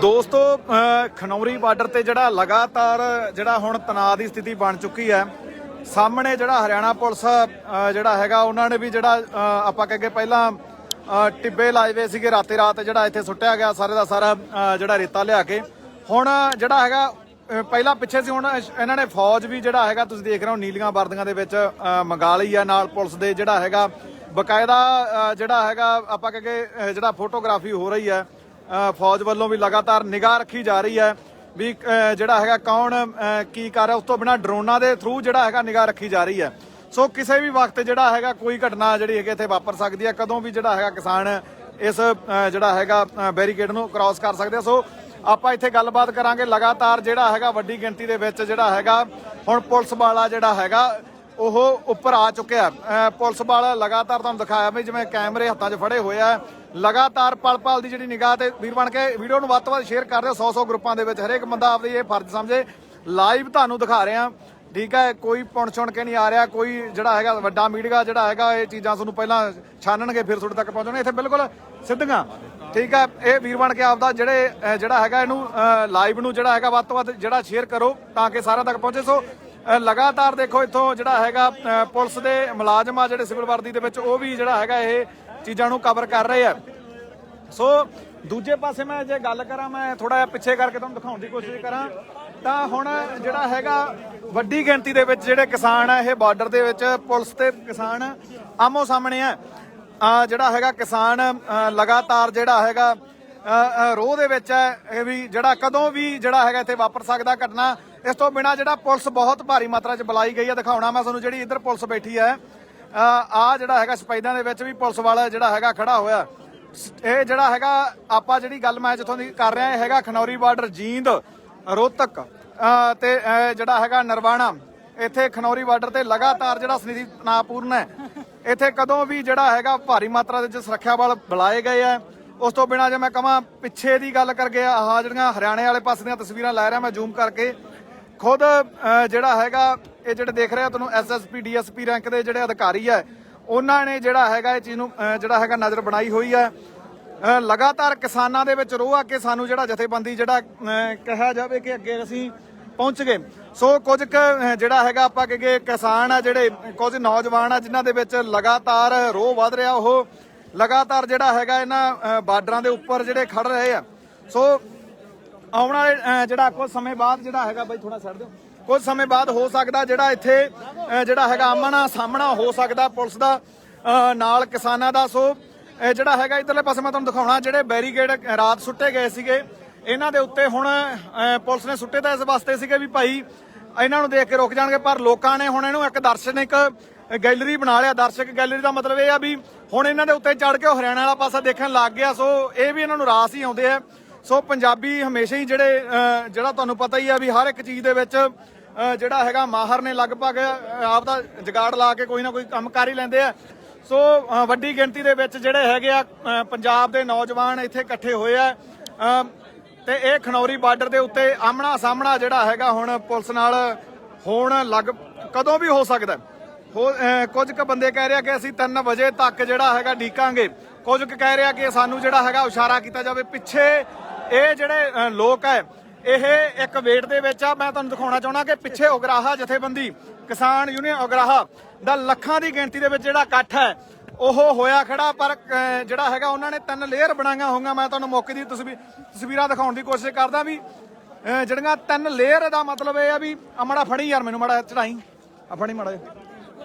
ਦੋਸਤੋ ਖਨੌਰੀ ਬਾਰਡਰ ਤੇ ਜਿਹੜਾ ਲਗਾਤਾਰ ਜਿਹੜਾ ਹੁਣ ਤਣਾਅ ਦੀ ਸਥਿਤੀ ਬਣ ਚੁੱਕੀ ਹੈ, ਸਾਹਮਣੇ ਜਿਹੜਾ ਹਰਿਆਣਾ ਪੁਲਿਸ ਜਿਹੜਾ ਹੈਗਾ, ਉਹਨਾਂ ਨੇ ਵੀ ਜਿਹੜਾ, ਅਹ, ਆਪਾਂ ਕਹਗੇ ਪਹਿਲਾਂ ਟਿੱਬੇ ਲਾਏ ਹੋਏ ਸੀਗੇ ਰਾਤੇ ਰਾਤ, ਜਿਹੜਾ ਇੱਥੇ ਸੁੱਟਿਆ ਗਿਆ ਸਾਰੇ ਦਾ ਸਾਰਾ ਜਿਹੜਾ ਰੇਤਾ ਲਿਆ ਕੇ। ਹੁਣ ਜਿਹੜਾ ਹੈਗਾ ਪਹਿਲਾਂ ਪਿੱਛੇ ਸੀ, ਹੁਣ ਇਹਨਾਂ ਨੇ ਫੌਜ ਵੀ ਜਿਹੜਾ ਹੈਗਾ, ਤੁਸੀਂ ਦੇਖ ਰਹੇ ਹੋ, ਨੀਲੀਆਂ ਵਰਦੀਆਂ ਦੇ ਵਿੱਚ, ਅਹ, ਮੰਗਾ ਲਈ ਆ ਨਾਲ ਪੁਲਿਸ ਦੇ ਜਿਹੜਾ ਹੈਗਾ, ਬਕਾਇਦਾ ਜਿਹੜਾ ਹੈਗਾ, ਆਪਾਂ ਕਹਗੇ ਜਿਹੜਾ ਫੋਟੋਗ੍ਰਾਫੀ ਹੋ ਰਹੀ ਹੈ ਫੌਜ ਵੱਲੋਂ ਵੀ ਲਗਾਤਾਰ ਨਿਗਾਹ ਰੱਖੀ ਜਾ ਰਹੀ ਹੈ ਵੀ ਜਿਹੜਾ ਹੈਗਾ ਕੌਣ ਕੀ ਕਰ ਰਿਹਾ। ਉਸ ਤੋਂ ਬਿਨਾ ਡਰੋਨਾਂ ਦੇ ਥਰੂ ਜਿਹੜਾ ਹੈਗਾ ਨਿਗਾਹ ਰੱਖੀ ਜਾ ਰਹੀ ਹੈ। ਸੋ ਕਿਸੇ ਵੀ ਵਕਤ ਜਿਹੜਾ ਹੈਗਾ ਕੋਈ ਘਟਨਾ ਜਿਹੜੀ ਹੈਗੀ ਇੱਥੇ ਵਾਪਰ ਸਕਦੀ ਹੈ। ਕਦੋਂ ਵੀ ਜਿਹੜਾ ਹੈਗਾ ਕਿਸਾਨ ਇਸ ਜਿਹੜਾ ਹੈਗਾ ਬੈਰੀਕੇਡ ਨੂੰ ਕ੍ਰਾਸ ਕਰ ਸਕਦੇ ਆ। ਸੋ ਆਪਾਂ ਇੱਥੇ ਗੱਲਬਾਤ ਕਰਾਂਗੇ। ਲਗਾਤਾਰ ਜਿਹੜਾ ਹੈਗਾ ਵੱਡੀ ਗਿਣਤੀ ਦੇ ਵਿੱਚ ਜਿਹੜਾ ਹੈਗਾ, ਹੁਣ ਪੁਲਿਸ ਵਾਲਾ ਜਿਹੜਾ ਹੈਗਾ, ਉਹ ਉੱਪਰ ਆ ਚੁੱਕਿਆ। ਪੁਲਿਸ ਵਾਲਾ ਲਗਾਤਾਰ ਤੁਹਾਨੂੰ ਦਿਖਾਇਆ ਵੀ ਜਿਵੇਂ ਕੈਮਰੇ ਹੱਥਾਂ 'ਚ ਫੜੇ ਹੋਏ ਆ। ਲਗਾਤਾਰ ਪਲ ਪਲ ਦੀ ਜਿਹੜੀ ਨਿਗਾਹ ਤੇ ਵੀਰ ਬਣ ਕੇ ਵੀਡੀਓ ਨੂੰ ਵੱਧ ਤੋਂ ਵੱਧ ਸ਼ੇਅਰ ਕਰ ਦਿਓ 100 100 ਗਰੁੱਪਾਂ ਦੇ ਵਿੱਚ, ਹਰੇਕ ਬੰਦਾ ਆਪਦੀ ਇਹ ਫਰਜ਼ ਸਮਝੇ। ਲਾਈਵ ਤੁਹਾਨੂੰ ਦਿਖਾ ਰਹੇ ਆ ਠੀਕ ਹੈ, ਕੋਈ ਪੁਣ ਛੁਣ ਕੇ ਨਹੀਂ ਆ ਰਿਹਾ, ਕੋਈ ਜਿਹੜਾ ਹੈਗਾ ਵੱਡਾ ਮੀਡੀਆ ਜਿਹੜਾ ਹੈਗਾ, ਇਹ ਚੀਜ਼ਾਂ ਤੁਹਾਨੂੰ ਪਹਿਲਾਂ ਛਾਨਣਗੇ, ਫਿਰ ਤੁਹਾਡੇ ਤੱਕ ਪਹੁੰਚਣਗੇ। ਇੱਥੇ ਬਿਲਕੁਲ ਸਿੱਧੀਆਂ। ਠੀਕ ਹੈ, ਇਹ ਵੀਰ ਬਣ ਕੇ ਆਪਦਾ ਜਿਹੜੇ ਜਿਹੜਾ ਹੈਗਾ ਇਹਨੂੰ ਲਾਈਵ ਨੂੰ ਜਿਹੜਾ ਹੈਗਾ ਵੱਧ ਤੋਂ ਵੱਧ ਜਿਹੜਾ ਸ਼ੇਅਰ ਕਰੋ, ਤਾਂ ਕਿ ਸਾਰਿਆਂ ਤੱਕ ਪਹੁੰਚੇ। ਸੋ ਲਗਾਤਾਰ ਦੇਖੋ, ਇੱਥੋਂ ਜਿਹੜਾ ਹੈਗਾ ਪੁਲਿਸ ਦੇ ਮੁਲਾਜ਼ਮ ਆ ਜਿਹੜੇ ਸਿਵਲ ਵਰਦੀ ਦੇ ਵਿੱਚ, ਉਹ ਵੀ ਜਿਹੜਾ ਹੈਗਾ ਇਹ ਚੀਜ਼ਾਂ ਨੂੰ ਕਵਰ ਕਰ ਰਹੇ ਆ। ਸੋ ਦੂਜੇ ਪਾਸੇ ਮੈਂ ਜੇ ਗੱਲ ਕਰਾਂ, ਮੈਂ ਥੋੜਾ ਜਿਹਾ ਪਿੱਛੇ ਕਰਕੇ ਤੁਹਾਨੂੰ ਦਿਖਾਉਣ ਦੀ ਕੋਸ਼ਿਸ਼ ਕਰਾਂ, ਤਾਂ ਹੁਣ ਜਿਹੜਾ ਹੈਗਾ ਵੱਡੀ ਗਿਣਤੀ ਦੇ ਵਿੱਚ ਜਿਹੜੇ ਕਿਸਾਨ ਆ, ਇਹ ਬਾਰਡਰ ਦੇ ਵਿੱਚ ਪੁਲਿਸ ਤੇ ਕਿਸਾਨ ਆਮੋ ਸਾਹਮਣੇ ਆ। ਆ ਜਿਹੜਾ ਹੈਗਾ ਕਿਸਾਨ ਲਗਾਤਾਰ ਜਿਹੜਾ ਹੈਗਾ ਰੋਹ ਦੇ ਵਿੱਚ ਹੈ ਇਹ ਵੀ ਜਿਹੜਾ ਕਦੋਂ ਵੀ ਜਿਹੜਾ ਹੈਗਾ ਇੱਥੇ ਵਾਪਰ ਸਕਦਾ ਘਟਨਾ, ਇਸ ਤੋਂ ਬਿਨਾ ਜਿਹੜਾ ਪੁਲਿਸ ਬਹੁਤ ਭਾਰੀ ਮਾਤਰਾ 'ਚ ਬੁਲਾਈ ਗਈ ਹੈ ਦਿਖਾਉਣਾ ਮੈਂ ਤੁਹਾਨੂੰ ਜਿਹੜੀ ਇੱਧਰ ਪੁਲਿਸ ਬੈਠੀ ਹੈ ਆ ਜਿਹੜਾ ਹੈਗਾ ਸਪੈਦਾਂ ਦੇ ਵਿੱਚ ਵੀ ਪੁਲਿਸ ਵਾਲਾ ਜਿਹੜਾ ਹੈਗਾ ਖੜਾ ਹੋਇਆ। ਇਹ ਜਿਹੜਾ ਹੈਗਾ ਆਪਾਂ ਜਿਹੜੀ ਗੱਲ ਮੈਂ ਜਿੱਥੋਂ ਦੀ ਕਰ ਰਿਹਾ ਇਹ ਹੈਗਾ ਖਨੌਰੀ ਬਾਰਡਰ ਜੀਂਦ ਰੋਹਤਕ ਅ, ਤੇ ਜਿਹੜਾ ਹੈਗਾ ਨਰਵਾਣਾ। ਇੱਥੇ ਖਨੌਰੀ ਬਾਰਡਰ ਤੇ ਲਗਾਤਾਰ ਜਿਹੜਾ ਸਥਿਤੀ ਤਣਾਅਪੂਰਨ ਹੈ। ਇੱਥੇ ਕਦੋਂ ਵੀ ਜਿਹੜਾ ਹੈਗਾ ਭਾਰੀ ਮਾਤਰਾ ਦੇ ਵਿੱਚ ਸੁਰੱਖਿਆ ਬਲ ਬੁਲਾਏ ਗਏ ਆ। ਉਸ ਤੋਂ ਬਿਨਾ ਜੇ ਮੈਂ ਕਹਾਂ ਪਿੱਛੇ ਦੀ ਗੱਲ ਕਰਕੇ ਆਹ ਜਿਹੜੀਆਂ ਹਰਿਆਣੇ ਵਾਲੇ ਪਾਸੇ ਦੀਆਂ ਤਸਵੀਰਾਂ ਲੈ ਰਿਹਾ ਮੈਂ ਜ਼ੂਮ ਕਰਕੇ। ਖੁਦ ਜਿਹੜਾ ਹੈਗਾ ਇਹ ਜਿਹੜੇ ਦੇਖ ਰਹੇ ਹੋ ਤੁਹਾਨੂੰ ਐਸਐਸਪੀ ਡੀਐਸਪੀ ਰੈਂਕ ਦੇ ਜਿਹੜੇ ਅਧਿਕਾਰੀ ਹੈ ਉਹਨਾਂ ਨੇ ਜਿਹੜਾ ਹੈਗਾ ਇਹ ਚੀਜ਼ ਨੂੰ ਜਿਹੜਾ ਹੈਗਾ ਨਜ਼ਰ ਬਣਾਈ ਹੋਈ ਹੈ। ਲਗਾਤਾਰ ਕਿਸਾਨਾਂ ਦੇ ਵਿੱਚ ਰੋਹ ਆ ਕੇ ਸਾਨੂੰ ਜਿਹੜਾ ਜਥੇਬੰਦੀ ਜਿਹੜਾ ਕਿਹਾ ਜਾਵੇ ਕਿ ਅੱਗੇ ਅਸੀਂ ਪਹੁੰਚ ਗਏ। ਸੋ ਕੁਝ ਕੁ, ਜਿਹੜਾ ਹੈਗਾ ਆਪਾਂ ਕਹਗੇ ਕਿਸਾਨ ਆ ਜਿਹੜੇ ਕੁਝ ਨੌਜਵਾਨ ਆ ਜਿਨ੍ਹਾਂ ਦੇ ਵਿੱਚ ਲਗਾਤਾਰ ਰੋਹ ਵੱਧ ਰਿਹਾ ਉਹ ਲਗਾਤਾਰ ਜਿਹੜਾ ਹੈਗਾ ਇਹਨਾਂ ਅ, ਬਾਰਡਰਾਂ ਦੇ ਉੱਪਰ ਜਿਹੜੇ ਖੜ ਰਹੇ ਆ। ਸੋ ਆਉਣ ਵਾਲੇ ਜਿਹੜਾ ਕੁਝ ਸਮੇਂ ਬਾਅਦ ਜਿਹੜਾ ਹੈਗਾ ਬਾਈ ਥੋੜਾ ਛੱਡ ਦਿਓ। ਕੁਝ ਸਮੇਂ ਬਾਅਦ ਹੋ ਸਕਦਾ ਜਿਹੜਾ ਇੱਥੇ ਜਿਹੜਾ ਹੈਗਾ ਆਮਣਾ ਸਾਹਮਣਾ ਹੋ ਸਕਦਾ ਪੁਲਿਸ ਦਾ ਨਾਲ ਕਿਸਾਨਾਂ ਦਾ। ਸੋ ਜਿਹੜਾ ਹੈਗਾ ਇਧਰਲੇ ਪਾਸੇ ਮੈਂ ਤੁਹਾਨੂੰ ਦਿਖਾਉਣਾ, ਜਿਹੜੇ ਬੈਰੀਕੇਡ ਰਾਤ ਸੁੱਟੇ ਗਏ ਸੀਗੇ, ਇਹਨਾਂ ਦੇ ਉੱਤੇ ਹੁਣ ਪੁਲਿਸ ਨੇ ਸੁੱਟੇ ਤਾਂ ਇਸ ਵਾਸਤੇ ਸੀਗੇ ਵੀ ਭਾਈ, ਇਹਨਾਂ ਨੂੰ ਦੇਖ ਕੇ ਰੁਕ ਜਾਣਗੇ, ਪਰ ਲੋਕਾਂ ਨੇ ਹੁਣ ਇਹਨੂੰ ਇੱਕ ਦਰਸ਼ਨਿਕ ਗੈਲਰੀ ਬਣਾ ਲਿਆ। ਦਰਸ਼ਕ ਗੈਲਰੀ ਦਾ ਮਤਲਬ ਇਹ ਆ ਵੀ ਹੁਣ ਇਹਨਾਂ ਦੇ ਉੱਤੇ ਚੜ ਕੇ ਉਹ ਹਰਿਆਣਾ ਵਾਲਾ ਪਾਸਾ ਦੇਖਣ ਲੱਗ ਗਿਆ। ਸੋ, ਇਹ ਵੀ ਇਹਨਾਂ ਨੂੰ ਰਾਸ ਹੀ ਆਉਂਦੇ ਆ। ਸੋ ਪੰਜਾਬੀ ਹਮੇਸ਼ਾ ਹੀ ਜਿਹੜੇ ਜਿਹੜਾ ਤੁਹਾਨੂੰ ਪਤਾ ਹੀ ਆ ਵੀ ਹਰ ਇੱਕ ਚੀਜ਼ ਦੇ ਵਿੱਚ ਜਿਹੜਾ ਹੈਗਾ ਮਾਹਰ ਨੇ ਲਗਭਗ ਅਹ, ਆਪ ਦਾ ਜਗਾੜ ਲਾ ਕੇ ਕੋਈ ਨਾ ਕੋਈ ਕੰਮ ਕਰ ਹੀ ਲੈਂਦੇ ਆ। ਸੋ ਵੱਡੀ ਗਿਣਤੀ ਦੇ ਵਿੱਚ ਜਿਹੜੇ ਹੈਗੇ ਆ ਪੰਜਾਬ ਦੇ ਨੌਜਵਾਨ ਇੱਥੇ ਇਕੱਠੇ ਹੋਏ ਆ। ਅਹ, ਤੇ ਇਹ ਖਨੌਰੀ ਬਾਰਡਰ ਦੇ ਉੱਤੇ ਆਮਣਾ ਸਾਹਮਣਾ ਜਿਹੜਾ ਹੈਗਾ ਹੁਣ ਪੁਲਿਸ ਨਾਲ ਹੋਣ ਲੱਗ ਕਦੋਂ ਵੀ ਹੋ ਸਕਦਾ। ਹੋ ਕੁਝ ਕੁ ਬੰਦੇ ਕਹਿ ਰਿਹਾ ਕਿ ਅਸੀਂ 3 ਵਜੇ ਤੱਕ ਜਿਹੜਾ ਹੈਗਾ ਡੀਕਾਂਗੇ। ਕੁਝ ਕੁ ਕਹਿ ਰਿਹਾ ਕਿ ਸਾਨੂੰ ਜਿਹੜਾ ਹੈਗਾ ਇਸ਼ਾਰਾ ਕੀਤਾ ਜਾਵੇ। ਪਿੱਛੇ ਇਹ ਜਿਹੜੇ ਲੋਕ ਹੈ, ਇਹ ਇੱਕ ਵੇਟ ਦੇ ਵਿੱਚ ਆ। ਮੈਂ ਤੁਹਾਨੂੰ ਦਿਖਾਉਣਾ ਚਾਹੁੰਦਾ ਕਿ ਪਿੱਛੇ ਉਗਰਾਹਾ ਜਥੇਬੰਦੀ, ਕਿਸਾਨ ਯੂਨੀਅਨ ਉਗਰਾਹਾ ਦਾ ਲੱਖਾਂ ਦੀ ਗਿਣਤੀ ਦੇ ਵਿੱਚ ਜਿਹੜਾ ਇਕੱਠ ਹੈ, ਉਹ ਹੋਇਆ ਖੜਾ। ਪਰ ਜਿਹੜਾ ਹੈਗਾ, ਉਹਨਾਂ ਨੇ ਤਿੰਨ ਲੇਅਰ ਬਣਾਈਆਂ ਹੋਈਆਂ। ਮੈਂ ਤੁਹਾਨੂੰ ਮੌਕੇ ਦੀ ਤਸਵੀਰ ਤਸਵੀਰਾਂ ਦਿਖਾਉਣ ਦੀ ਕੋਸ਼ਿਸ਼ ਕਰਦਾ ਵੀ ਜਿਹੜੀਆਂ ਤਿੰਨ ਲੇਅਰ ਦਾ ਮਤਲਬ ਇਹ ਆ ਵੀ ਅਮੜਾ ਫੜੀ ਯਾਰ ਮੈਨੂੰ, ਮਾੜਾ ਚੜਾਈ। ਆ ਫੜੀ ਮਾੜਾ ਜਿਹਾ।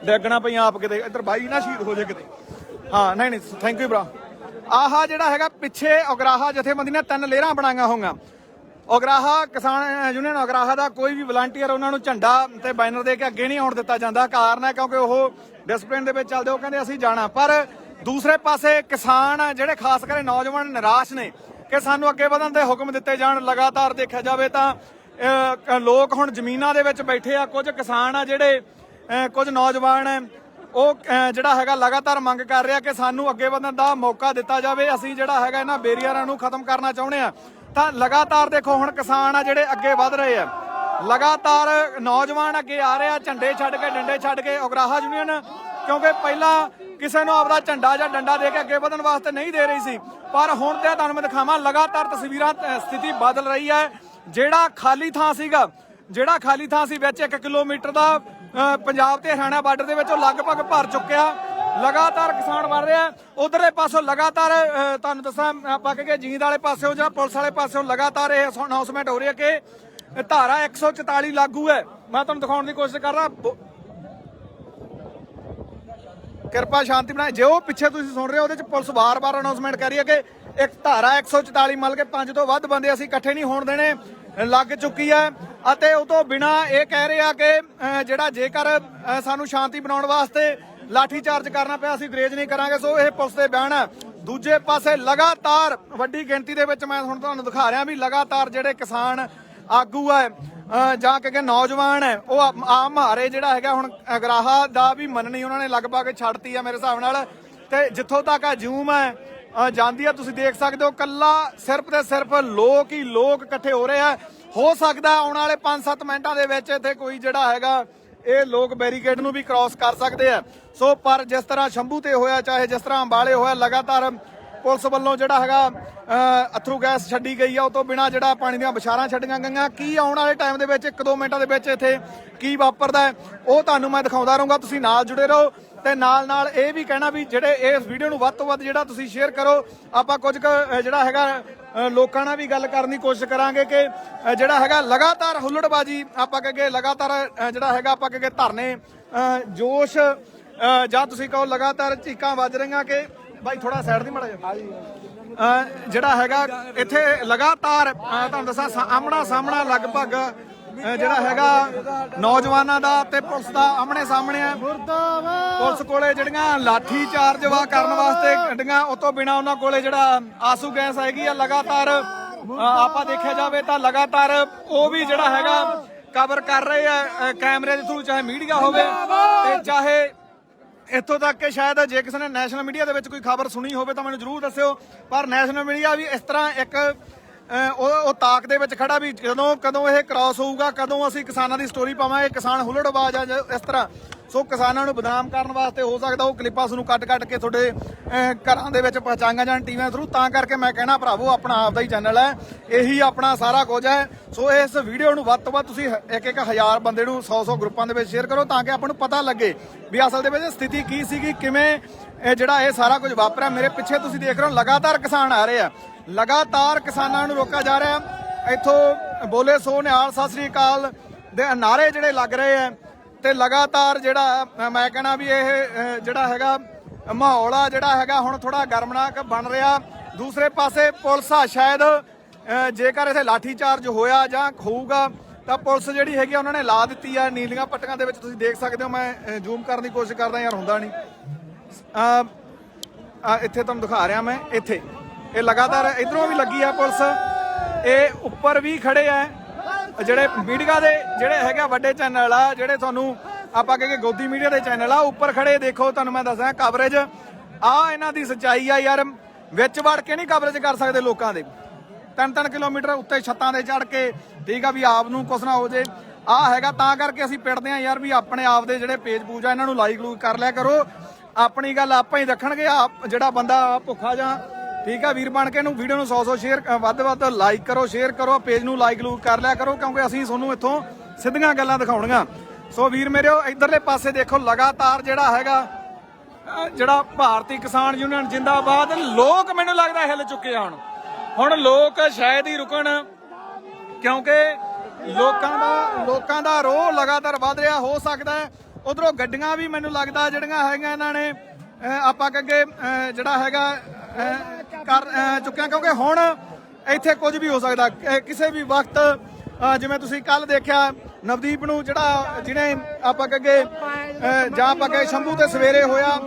ਡੈਗਣਾ ਪਈ ਆਪ ਕਿਤੇ। ਇੱਧਰ ਬਾਈ ਨਾ ਸ਼ਹੀਦ ਹੋ ਜਾਏ ਕਿਤੇ। ਹਾਂ, ਨਹੀਂ ਨਹੀਂ ਥੈਂਕ ਯੂ ਬਰਾ ਆਹਾ ਜਿਹੜਾ ਹੈਗਾ ਪਿੱਛੇ ਉਗਰਾਹਾ ਜਥੇਬੰਦੀ ਨੇ ਤਿੰਨ ਲੇਰਾਂ ਬਣਾਈਆਂ ਹੋਈਆਂ। ਉਗਰਾਹਾ ਕਿਸਾਨ ਯੂਨੀਅਨ ਉਗਰਾਹਾ ਦਾ ਕੋਈ ਵੀ ਵਲੰਟੀਅਰ ਉਹਨਾਂ ਨੂੰ ਝੰਡਾ ਤੇ ਬੈਨਰ ਦੇ ਕੇ ਅੱਗੇ ਨਹੀਂ ਆਉਣ ਦਿੱਤਾ ਜਾਂਦਾ। ਕਾਰਨ ਹੈ ਕਿਉਂਕਿ ਉਹ ਡਿਸਪਲਿਨ ਦੇ ਵਿੱਚ ਚੱਲਦੇ, ਉਹ ਕਹਿੰਦੇ ਅਸੀਂ ਜਾਣਾ। ਪਰ ਦੂਸਰੇ ਪਾਸੇ ਕਿਸਾਨ ਜਿਹੜੇ ਖਾਸ ਕਰਕੇ ਨੌਜਵਾਨ ਨਿਰਾਸ਼ ਨੇ ਕਿ ਸਾਨੂੰ ਅੱਗੇ ਵਧਣ ਦੇ ਹੁਕਮ ਦਿੱਤੇ ਜਾਣ, ਲਗਾਤਾਰ ਦੇਖਿਆ ਜਾਵੇ ਤਾਂ ਲੋਕ ਹੁਣ ਜ਼ਮੀਨਾਂ ਦੇ ਵਿੱਚ ਬੈਠੇ ਆ। ਕੁਝ ਕਿਸਾਨ ਆ ਜਿਹੜੇ ਕੁਝ ਨੌਜਵਾਨ ਉਹ ਜਿਹੜਾ ਹੈਗਾ ਲਗਾਤਾਰ ਮੰਗ ਕਰ ਰਿਹਾ ਕਿ ਸਾਨੂੰ ਅੱਗੇ ਵਧਣ ਦਾ ਮੌਕਾ ਦਿੱਤਾ ਜਾਵੇ। ਅਸੀਂ ਜਿਹੜਾ ਹੈਗਾ ਇਹਨਾਂ ਬੇਰੀਅਰਾਂ ਨੂੰ ਖਤਮ ਕਰਨਾ ਚਾਹੁੰਦੇ ਆ ਤਾਂ ਲਗਾਤਾਰ ਦੇਖੋ, ਹੁਣ ਕਿਸਾਨ ਆ ਜਿਹੜੇ ਅੱਗੇ ਵਧ ਰਹੇ ਆ। ਲਗਾਤਾਰ ਨੌਜਵਾਨ ਅੱਗੇ ਆ ਰਹੇ ਆ, ਝੰਡੇ ਛੱਡ ਕੇ, ਡੰਡੇ ਛੱਡ ਕੇ, ਉਗਰਾਹਾ ਯੂਨੀਅਨ। ਕਿਉਂਕਿ ਪਹਿਲਾਂ ਕਿਸੇ ਨੂੰ ਆਪਦਾ ਝੰਡਾ ਜਾਂ ਡੰਡਾ ਦੇ ਕੇ ਅੱਗੇ ਵਧਣ ਵਾਸਤੇ ਨਹੀਂ ਦੇ ਰਹੀ ਸੀ। ਪਰ ਹੁਣ ਤੇ ਤੁਹਾਨੂੰ ਮੈਂ ਦਿਖਾਵਾਂ, ਲਗਾਤਾਰ ਤਸਵੀਰਾਂ ਸਥਿਤੀ ਬਦਲ ਰਹੀ ਹੈ। ਜਿਹੜਾ ਖਾਲੀ ਥਾਂ ਸੀਗਾ, ਜਿਹੜਾ ਖਾਲੀ ਥਾਂ ਸੀ ਵਿੱਚ 1 ਕਿਲੋਮੀਟਰ ਦਾ ਪੰਜਾਬ ਤੇ ਹਰਿਆਣਾ ਬਾਰਡਰ ਦੇ ਵਿੱਚ ਉਹ ਲਗਭਗ ਭਰ ਚੁੱਕਿਆ। ਲਗਾਤਾਰ ਕਿਸਾਨ ਵੜ ਰਿਹਾ। ਉਧਰਲੇ ਪਾਸੋਂ ਲਗਾਤਾਰ ਤੁਹਾਨੂੰ ਦੱਸਾਂ, ਆਪਾਂ ਕਿ ਜੀਂਦ ਵਾਲੇ ਪਾਸਿਓਂ ਜਾਂ ਪੁਲਿਸ ਵਾਲੇ ਪਾਸਿਓਂ ਲਗਾਤਾਰ ਇਹ ਅਨਾਉਂਸਮੈਂਟ ਹੋ ਰਹੀ ਹੈ ਕਿ ਧਾਰਾ 144 ਲਾਗੂ ਹੈ। ਮੈਂ ਤੁਹਾਨੂੰ ਦਿਖਾਉਣ ਦੀ ਕੋਸ਼ਿਸ਼ ਕਰ ਰਿਹਾ। ਕਿਰਪਾ, ਸ਼ਾਂਤੀ ਬਣਾਏ ਜੇ ਉਹ ਪਿੱਛੇ ਤੁਸੀਂ ਸੁਣ ਰਹੇ ਹੋ, ਉਹਦੇ ਚ ਪੁਲਿਸ ਵਾਰ-ਵਾਰ ਅਨਾਉਂਸਮੈਂਟ ਕਰ ਰਹੀ ਹੈ ਕਿ ਇੱਕ ਧਾਰਾ 144 ਮਲ ਕੇ ਪੰਜ ਤੋਂ ਵੱਧ ਬੰਦੇ ਅਸੀਂ ਇਕੱਠੇ ਨਹੀਂ ਹੋਣ ਦੇਣੇ। ਲੱਗ ਚੁੱਕੀ ਹੈ ਅਤੇ ਉਹ ਤੋਂ ਬਿਨਾ ਇਹ ਕਹਿ ਰਹੇ ਆ ਕਿ ਜਿਹੜਾ ਜੇਕਰ ਸਾਨੂੰ ਸ਼ਾਂਤੀ ਬਣਾਉਣ ਵਾਸਤੇ ਲਾਠੀ ਚਾਰਜ ਕਰਨਾ ਪਿਆ, ਅਸੀਂ ਗਰੇਜ ਨਹੀਂ ਕਰਾਂਗੇ, ਸੋ ਇਹ ਪੁਲਿਸ ਦੇ ਬਿਆਨ ਹੈ ਦੂਜੇ ਪਾਸੇ ਲਗਾਤਾਰ ਵੱਡੀ ਗਿਣਤੀ ਦੇ ਵਿੱਚ ਮੈਂ ਹੁਣ ਤੁਹਾਨੂੰ ਦਿਖਾ ਰਿਹਾ ਵੀ ਲਗਾਤਾਰ ਜਿਹੜੇ ਕਿਸਾਨ ਆਗੂ ਹੈ ਜਾਂ ਕਿ ਨੌਜਵਾਨ ਹੈ, ਉਹ ਆਮ ਹਾਰੇ ਜਿਹੜਾ ਹੈਗਾ ਹੁਣ ਅਗਰਾਹਾ ਦਾ ਵੀ ਮੰਨਣੀ ਉਹਨਾਂ ਨੇ ਲਗਭਗ ਛੱਡਤੀ ਆ ਮੇਰੇ ਹਿਸਾਬ ਨਾਲ। ਤੇ ਜਿੱਥੋਂ ਤੱਕ ਆ ਜੂਮ ਹੈ ਜਾਂਦੀ ਆ, ਤੁਸੀਂ ਦੇਖ ਸਕਦੇ ਹੋ, ਕੱਲਾ ਸਿਰਫ ਤੇ ਸਿਰਫ ਲੋਕ ਹੀ ਲੋਕ ਇਕੱਠੇ ਹੋ ਰਹੇ ਆ। ਹੋ ਸਕਦਾ ਆਉਣ ਵਾਲੇ 5-7 ਮਿੰਟਾਂ ਦੇ ਵਿੱਚ ਇੱਥੇ ਕੋਈ ਜਿਹੜਾ ਹੈਗਾ, ਇਹ ਲੋਕ ਬੈਰੀਕੇਡ ਨੂੰ ਵੀ ਕ੍ਰਾਸ ਕਰ ਸਕਦੇ ਆ। ਸੋ, ਪਰ ਜਿਸ ਤਰ੍ਹਾਂ ਸ਼ੰਭੂ ਤੇ ਹੋਇਆ, ਚਾਹੇ ਜਿਸ ਤਰ੍ਹਾਂ ਅੰਬਾਲੇ ਹੋਇਆ, ਲਗਾਤਾਰ ਪੁਲਿਸ ਵੱਲੋਂ ਜਿਹੜਾ ਹੈਗਾ ਅਥਰੂ ਗੈਸ ਛੱਡੀ ਗਈ ਆ, ਉਹ ਤੋਂ ਬਿਨਾ ਜਿਹੜਾ ਪਾਣੀ ਦੀਆਂ ਵਿਸ਼ਾਰਾਂ ਛੱਡੀਆਂ ਗਈਆਂ। ਕੀ ਆਉਣ ਵਾਲੇ ਟਾਈਮ ਦੇ ਵਿੱਚ 1-2 ਮਿੰਟਾਂ ਦੇ ਵਿੱਚ ਇੱਥੇ ਕੀ ਵਾਪਰਦਾ ਉਹ ਤੁਹਾਨੂੰ ਮੈਂ ਦਿਖਾਉਂਦਾ ਰਹੂੰਗਾ। ਤੁਸੀਂ ਨਾਲ ਜੁੜੇ ਰਹੋ। ਤੇ ਨਾਲ ਨਾਲ ਇਹ ਵੀ ਕਹਿਣਾ ਵੀ ਜਿਹੜੇ ਇਸ ਵੀਡੀਓ ਨੂੰ ਵੱਧ ਤੋਂ ਵੱਧ ਜਿਹੜਾ ਤੁਸੀਂ ਸ਼ੇਅਰ ਕਰੋ ਆਪਾਂ ਕੁਝ ਕੁ, ਜਿਹੜਾ ਹੈਗਾ ਲੋਕਾਂ ਨਾਲ ਵੀ ਗੱਲ ਕਰਨ ਦੀ ਕੋਸ਼ਿਸ਼ ਕਰਾਂਗੇ ਕਿ ਜਿਹੜਾ ਹੈਗਾ ਲਗਾਤਾਰ ਹੁੱਲੜਬਾਜੀ ਆਪਾਂ ਕਹਗੇ ਲਗਾਤਾਰ ਜਿਹੜਾ ਹੈਗਾ ਆਪਾਂ ਕਹਗੇ ਧਰਨੇ ਜੋਸ਼ ਜਾਂ ਤੁਸੀਂ ਕਹੋ ਲਗਾਤਾਰ ਚੀਕਾਂ ਵੱਜ ਰਹੀਆਂ ਕਿ ਬਾਈ ਥੋੜਾ ਸਾਈਡ ਦੀ ਮੜਾ ਜਾ ਜਿਹੜਾ ਹੈਗਾ ਇੱਥੇ ਲਗਾਤਾਰ ਤੁਹਾਨੂੰ ਦੱਸਾਂ ਸਾ- ਆਮਣਾ ਸਾਹਮਣਾ ਲਗਭਗ ਜਿਹੜਾ ਹੈਗਾ ਨੌਜਵਾਨਾਂ ਦਾ ਤੇ ਪੁਲਿਸ ਦਾ ਆਮਣੇ ਸਾਹਮਣੇ ਆ ਪੁਲਿਸ ਕੋਲੇ ਜਿਹੜੀਆਂ ਲਾਠੀ ਚਾਰਜ ਵਾ ਕਰਨ ਵਾਸਤੇ ਗੱਡੀਆਂ, ਉਹ ਤੋਂ ਬਿਨਾ ਉਹਨਾਂ ਕੋਲੇ ਜਿਹੜਾ ਆਸੂ ਗੈਸ ਹੈਗੀ ਆ ਲਗਾਤਾਰ ਆਪਾਂ ਦੇਖਿਆ ਜਾਵੇ ਤਾਂ ਲਗਾਤਾਰ ਉਹ ਵੀ ਜਿਹੜਾ ਹੈਗਾ ਕਵਰ ਕਰ ਰਹੇ ਆ ਕੈਮਰੇ ਦੇ ਥਰੂ ਚਾਹੇ ਮੀਡੀਆ ਹੋਵੇ ਤੇ ਚਾਹੇ ਇੱਥੋਂ ਤੱਕ ਕਿ ਸ਼ਾਇਦ ਜੇ ਕਿਸੇ ਨੇ ਨੈਸ਼ਨਲ ਮੀਡੀਆ ਦੇ ਵਿੱਚ ਕੋਈ ਖਬਰ ਸੁਣੀ ਹੋਵੇ ਤਾਂ ਮੈਨੂੰ ਜਰੂਰ ਦੱਸਿਓ। ਪਰ ਨੈਸ਼ਨਲ ਮੀਡੀਆ ਵੀ ਇਸ ਤਰ੍ਹਾਂ ਇੱਕ ਉਹ ਉਹ ਤਾਕ ਦੇ ਵਿੱਚ ਖੜਾ ਵੀ ਜਦੋਂ ਕਦੋਂ ਇਹ ਕ੍ਰਾਸ ਹੋਊਗਾ, ਕਦੋਂ ਅਸੀਂ ਕਿਸਾਨਾਂ ਦੀ ਸਟੋਰੀ ਪਾਵਾਂਗੇ ਕਿਸਾਨ ਹੁੱਲੜਬਾਜ਼ ਆ ਇਸ ਤਰ੍ਹਾਂ। ਸੋ ਕਿਸਾਨਾਂ ਨੂੰ ਬਦਨਾਮ ਕਰਨ ਵਾਸਤੇ ਹੋ ਸਕਦਾ, ਉਹ ਕਲਿੱਪਾਂ ਤੁਹਾਨੂੰ ਕੱਟ-ਕੱਟ ਕੇ ਤੁਹਾਡੇ ਘਰਾਂ ਦੇ ਵਿੱਚ ਪਹੁੰਚਾਈਆਂ ਜਾਣ ਟੀਵੀਆਂ ਥਰੂ ਤਾਂ ਕਰਕੇ ਮੈਂ ਕਹਿਣਾ ਭਰਾਵੋ, ਆਪਣਾ ਆਪ ਦਾ ਹੀ ਚੈਨਲ ਹੈ। ਇਹੀ ਆਪਣਾ ਸਾਰਾ ਕੁਝ ਹੈ। ਸੋ ਇਸ ਵੀਡੀਓ ਨੂੰ ਵੱਧ ਤੋਂ ਵੱਧ ਤੁਸੀਂ ਇੱਕ ਇੱਕ ਹਜ਼ਾਰ ਬੰਦੇ ਨੂੰ 100-100 ਗਰੁੱਪਾਂ ਦੇ ਵਿੱਚ ਸ਼ੇਅਰ ਕਰੋ ਤਾਂ ਕਿ ਆਪਾਂ ਨੂੰ ਪਤਾ ਲੱਗੇ ਵੀ ਅਸਲ ਦੇ ਵਿੱਚ ਸਥਿਤੀ ਕੀ ਸੀਗੀ, ਕਿਵੇਂ, ਇਹ ਜਿਹੜਾ ਇਹ ਸਾਰਾ ਕੁਝ ਵਾਪਰਿਆ। ਮੇਰੇ ਪਿੱਛੇ ਤੁਸੀਂ ਦੇਖ ਰਹੇ ਹੋ, ਲਗਾਤਾਰ ਕਿਸਾਨ ਆ ਰਹੇ ਆ। ਲਗਾਤਾਰ ਕਿਸਾਨਾਂ ਨੂੰ ਰੋਕਿਆ ਜਾ ਰਿਹਾ ਇੱਥੋਂ ਬੋਲੇ ਸੋ ਨਿਹਾਲ, ਸਤਿ ਸ੍ਰੀ ਅਕਾਲ ਦੇ ਨਾਰੇ ਜਿਹੜੇ ਲੱਗ ਰਹੇ ਆ ਤੇ ਲਗਾਤਾਰ ਜਿਹੜਾ ਮੈਂ ਕਹਿਣਾ ਵੀ ਇਹ ਜਿਹੜਾ ਹੈਗਾ ਮਾਹੌਲ ਆ, ਜਿਹੜਾ ਹੈਗਾ ਹੁਣ ਥੋੜਾ ਗਰਮਨਾਕ ਬਣ ਰਿਹਾ। ਦੂਸਰੇ ਪਾਸੇ ਪੁਲਿਸ ਆ ਸ਼ਾਇਦ ਜੇਕਰ ਇਥੇ ਲਾਠੀ ਚਾਰਜ ਹੋਇਆ ਜਾਂ ਹੋਊਗਾ ਤਾਂ ਪੁਲਿਸ ਜਿਹੜੀ ਹੈਗੀ ਆ ਉਹਨਾਂ ਨੇ ਲਾ ਦਿੱਤੀ ਆ। ਨੀਲੀਆਂ ਪੱਟੀਆਂ ਦੇ ਵਿੱਚ ਤੁਸੀਂ ਦੇਖ ਸਕਦੇ ਹੋ, ਮੈਂ ਜ਼ੂਮ ਕਰਨ ਦੀ ਕੋਸ਼ਿਸ਼ ਕਰਦਾ ਯਾਰ, ਹੁੰਦਾ ਨਹੀਂ। ਆ ਇੱਥੇ ਤੁਹਾਨੂੰ ਦਿਖਾ ਰਿਹਾ ਮੈਂ, ਇੱਥੇ। ਇਹ ਲਗਾਤਾਰ ਇਧਰੋਂ ਵੀ ਲੱਗੀ ਆ ਪੁਲਿਸ। ਇਹ ਉੱਪਰ ਵੀ ਖੜੇ ਆ। ਜਿਹੜੇ ਮੀਡੀਆ ਦੇ ਜਿਹੜੇ ਹੈਗੇ ਆ ਵੱਡੇ ਚੈਨਲ ਆ, ਜਿਹੜੇ ਤੁਹਾਨੂੰ ਆਪਾਂ ਕਹਿੰਗੇ ਗੋਦੀ ਮੀਡੀਆ ਦੇ ਚੈਨਲ ਆ, ਉੱਪਰ ਖੜੇ ਦੇਖੋ, ਤੁਹਾਨੂੰ ਮੈਂ ਦੱਸਾਂ ਕਵਰੇਜ ਆ ਇਹਨਾਂ ਦੀ ਸੱਚਾਈ ਆ ਯਾਰ, ਵਿੱਚ ਵੜ ਕੇ ਨਹੀਂ ਕਵਰੇਜ ਕਰ ਸਕਦੇ ਲੋਕਾਂ ਦੇ। ਤਿੰਨ ਤਿੰਨ ਕਿਲੋਮੀਟਰ ਉੱਤੇ ਛੱਤਾਂ ਤੇ ਚੜ ਕੇ ਠੀਕ ਆ ਵੀ ਆਪ ਨੂੰ ਕੁਛ ਨਾ ਹੋ ਜੇ। ਆ ਹੈਗਾ ਤਾਂ ਕਰਕੇ ਅਸੀਂ ਪਿੜਦੇ ਆ ਯਾਰ ਵੀ ਆਪਣੇ ਆਪ ਦੇ ਜਿਹੜੇ ਪੇਜ ਪੂਜ ਆ, ਇਹਨਾਂ ਨੂੰ ਲਾਈਕ ਲੂਕ ਕਰ ਲਿਆ ਕਰੋ। ਆਪਣੀ ਗੱਲ ਆਪਾਂ ਹੀ ਰੱਖਣਗੇ ਆ ਜਿਹੜਾ ਬੰਦਾ ਭੁੱਖਾ ਜਾਂ ਠੀਕ ਆ ਵੀਰ ਬਣ ਕੇ ਇਹਨੂੰ ਵੀਡੀਓ ਨੂੰ 100 100 ਸ਼ੇਅਰ ਵੱਧ ਵੱਧ ਲਾਈਕ ਕਰੋ ਸ਼ੇਅਰ ਕਰੋ ਪੇਜ ਨੂੰ ਲਾਈਕ ਲੂਕ ਕਰ ਲਿਆ ਕਰੋ, ਕਿਉਂਕਿ ਅਸੀਂ ਤੁਹਾਨੂੰ ਇੱਥੋਂ ਸਿੱਧੀਆਂ ਗੱਲਾਂ ਦਿਖਾਉਣੀਆਂ। ਸੋ ਵੀਰ ਮੇਰਿਓ ਇਧਰਲੇ ਪਾਸੇ ਦੇਖੋ, ਲਗਾਤਾਰ ਜਿਹੜਾ ਹੈਗਾ ਜਿਹੜਾ ਭਾਰਤੀ ਕਿਸਾਨ ਯੂਨੀਅਨ ਜਿੰਦਾਬਾਦ, ਲੋਕ ਮੈਨੂੰ ਲੱਗਦਾ ਹਿੱਲ ਚੁੱਕੇ ਆ ਹੁਣ ਲੋਕ ਸ਼ਾਇਦ ਹੀ ਰੁਕਣ, ਕਿਉਂਕਿ ਲੋਕਾਂ ਦਾ ਲੋਕਾਂ ਦਾ ਰੋਹ ਲਗਾਤਾਰ ਵੱਧ ਰਿਹਾ, ਹੋ ਸਕਦਾ ਹੈ। ਉਧਰੋਂ ਗੱਡੀਆਂ ਵੀ ਮੈਨੂੰ ਲੱਗਦਾ ਜਿਹੜੀਆਂ ਹੈਗੀਆਂ ਇਹਨਾਂ ਨੇ ਆਪਾਂ ਕਹਗੇ ਜਿਹੜਾ ਹੈਗਾ ਕਰ ਚੁੱਕਿਆ ਕਿਉਂਕਿ ਹੁਣ ਇੱਥੇ ਕੁਝ ਵੀ ਹੋ ਸਕਦਾ। ਕਿਸੇ ਵੀ ਵਕਤ ਜਿਵੇਂ ਤੁਸੀਂ ਕੱਲ ਦੇਖਿਆ, ਨਵਦੀਪ ਨੂੰ ਜਿਹੜਾ ਜਿਹਨੇ ਆਪਾਂ ਕਹਗੇ ਜਾਂ ਆਪਾਂ ਕਹੇ ਸ਼ੰਭੂ ਤੇ ਸਵੇਰੇ ਹੋਇਆ,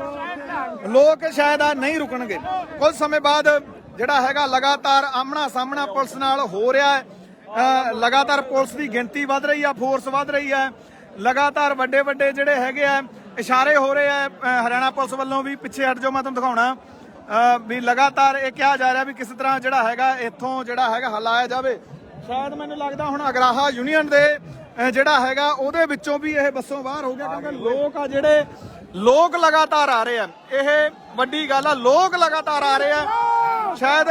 ਲੋਕ ਸ਼ਾਇਦ ਆ ਨਹੀਂ ਰੁਕਣਗੇ। ਕੁਝ ਸਮੇਂ ਬਾਅਦ ਜਿਹੜਾ ਹੈਗਾ ਲਗਾਤਾਰ ਆਮਣਾ ਸਾਹਮਣਾ ਪੁਲਿਸ ਨਾਲ ਹੋ ਰਿਹਾ ਹੈ। ਲਗਾਤਾਰ ਪੁਲਿਸ ਦੀ ਗਿਣਤੀ ਵੱਧ ਰਹੀ ਆ ਫੋਰਸ ਵੱਧ ਰਹੀ ਹੈ ਲਗਾਤਾਰ ਵੱਡੇ ਵੱਡੇ ਜਿਹੜੇ ਹੈਗੇ ਆ, ਇਸ਼ਾਰੇ ਹੋ ਰਹੇ ਆ ਹਰਿਆਣਾ ਪੁਲਿਸ ਵੱਲੋਂ ਵੀ ਪਿੱਛੇ ਹਟ ਜਾਓ, ਮੈਂ ਤੁਹਾਨੂੰ ਦਿਖਾਉਣਾ। ਵੀ ਲਗਾਤਾਰ ਇਹ ਕਿਹਾ ਜਾ ਰਿਹਾ ਵੀ ਕਿਸ ਤਰ੍ਹਾਂ ਜਿਹੜਾ ਹੈਗਾ, ਇੱਥੋਂ ਜਿਹੜਾ ਹੈਗਾ ਹਲਾਇਆ ਜਾਵੇ। ਸ਼ਾਇਦ ਮੈਨੂੰ ਲੱਗਦਾ ਹੁਣ ਅਗਰਾਹਾ ਯੂਨੀਅਨ ਦੇ ਜਿਹੜਾ ਹੈਗਾ, ਉਹਦੇ ਵਿੱਚੋਂ ਵੀ ਇਹ ਬੱਸੋਂ ਬਾਹਰ ਹੋ ਗਿਆ, ਕਿਉਂਕਿ ਲੋਕ ਆ ਜਿਹੜੇ, ਲੋਕ ਲਗਾਤਾਰ ਆ ਰਹੇ ਆ। ਇਹ ਵੱਡੀ ਗੱਲ ਆ, ਲੋਕ ਲਗਾਤਾਰ ਆ ਰਹੇ ਆ। ਸ਼ਾਇਦ